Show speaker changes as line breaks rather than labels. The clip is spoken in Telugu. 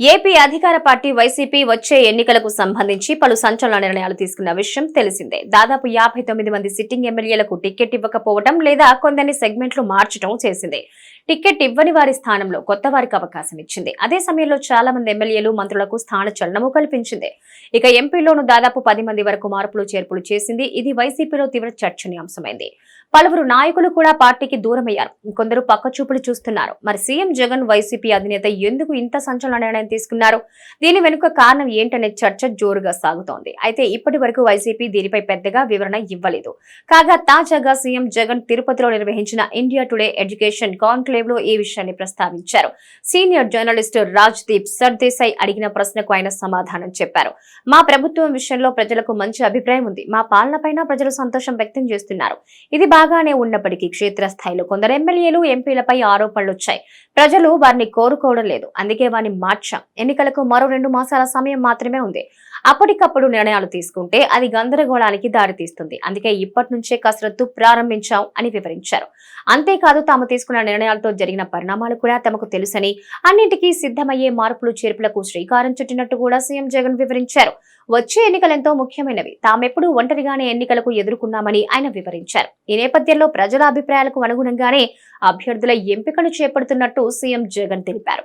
ఏపీ అధికార పార్టీ వైసీపీ వచ్చే ఎన్నికలకు సంబంధించి పలు సంచలన నిర్ణయాలు తీసుకున్న విషయం తెలిసిందే. దాదాపు యాభై తొమ్మిది మంది సిట్టింగ్ ఎమ్మెల్యేలకు టికెట్ ఇవ్వకపోవడం లేదా కొందరిని సెగ్మెంట్లు మార్చడం చేసింది. టికెట్ ఇవ్వని వారి స్థానంలో కొత్త వారికి అవకాశం ఇచ్చింది. అదే సమయంలో చాలా మంది ఎమ్మెల్యేలు మంత్రులకు స్థాన చలనము కల్పించింది. ఇక ఎంపీలోను దాదాపు పది మంది వరకు మార్పులు చేర్పులు చేసింది. ఇది వైసీపీలో తీవ్ర చర్చనీయాంశమైంది. పలువురు నాయకులు కూడా పార్టీకి దూరమయ్యారు. కొందరు పక్కచూపులు చూస్తున్నారు. మరి సీఎం జగన్ వైసీపీ అధినేత ఎందుకు ఇంత సంచలన నిర్ణయం తీసుకున్నారు. దీని వెనుక కారణం ఏంటనే చర్చ జోరుగా సాగుతోంది. అయితే ఇప్పటి వరకు వైసీపీ దీనిపై పెద్దగా వివరణ ఇవ్వలేదు. కాగా తాజాగా సీఎం జగన్ తిరుపతిలో నిర్వహించిన ఇండియా టుడే ఎడ్యుకేషన్ కాన్క్లేవ్లో ఈ విషయాన్ని ప్రస్తావించారు. సీనియర్ జర్నలిస్టు రాజ్దీప్ సర్దేశాయ్ అడిగిన ప్రశ్నకు ఆయన సమాధానం చెప్పారు. మా ప్రభుత్వం విషయంలో ప్రజలకు మంచి అభిప్రాయం ఉంది. మా పాలనపైన ప్రజలు సంతోషం వ్యక్తం చేస్తున్నారు. ఇది బాగానే ఉన్నప్పటికీ క్షేత్రస్థాయిలో కొందరు ఎమ్మెల్యేలు ఎంపీలపై ఆరోపణలు వచ్చాయి ప్రజలు వారిని కోరుకోవడం లేదు. అందుకే వారిని మార్చాం. ఎన్నికలకు మరో రెండు మాసాల సమయం మాత్రమే ఉంది. అప్పటికప్పుడు నిర్ణయాలు తీసుకుంటే అది గందరగోళానికి దారితీస్తుంది అందుకే ఇప్పటి నుంచే కసరత్తు ప్రారంభించాం అని వివరించారు. అంతేకాదు తాము తీసుకున్న నిర్ణయాలతో జరిగిన పరిణామాలు కూడా తమకు తెలుసని అన్నింటికీ సిద్ధమయ్యే మార్పులు చేర్పులకు శ్రీకారం చుట్టినట్టు కూడా సీఎం జగన్ వివరించారు. వచ్చే ఎన్నికలు ఎంతో ముఖ్యమైనవి. తామెప్పుడు ఒంటరిగానే ఎన్నికలకు ఎదుర్కొన్నామని ఆయన వివరించారు. ఈ నేపథ్యంలో ప్రజల అభిప్రాయాలకు అనుగుణంగానే అభ్యర్థుల ఎంపికను చేపడుతున్నట్టు సీఎం జగన్ తెలిపారు.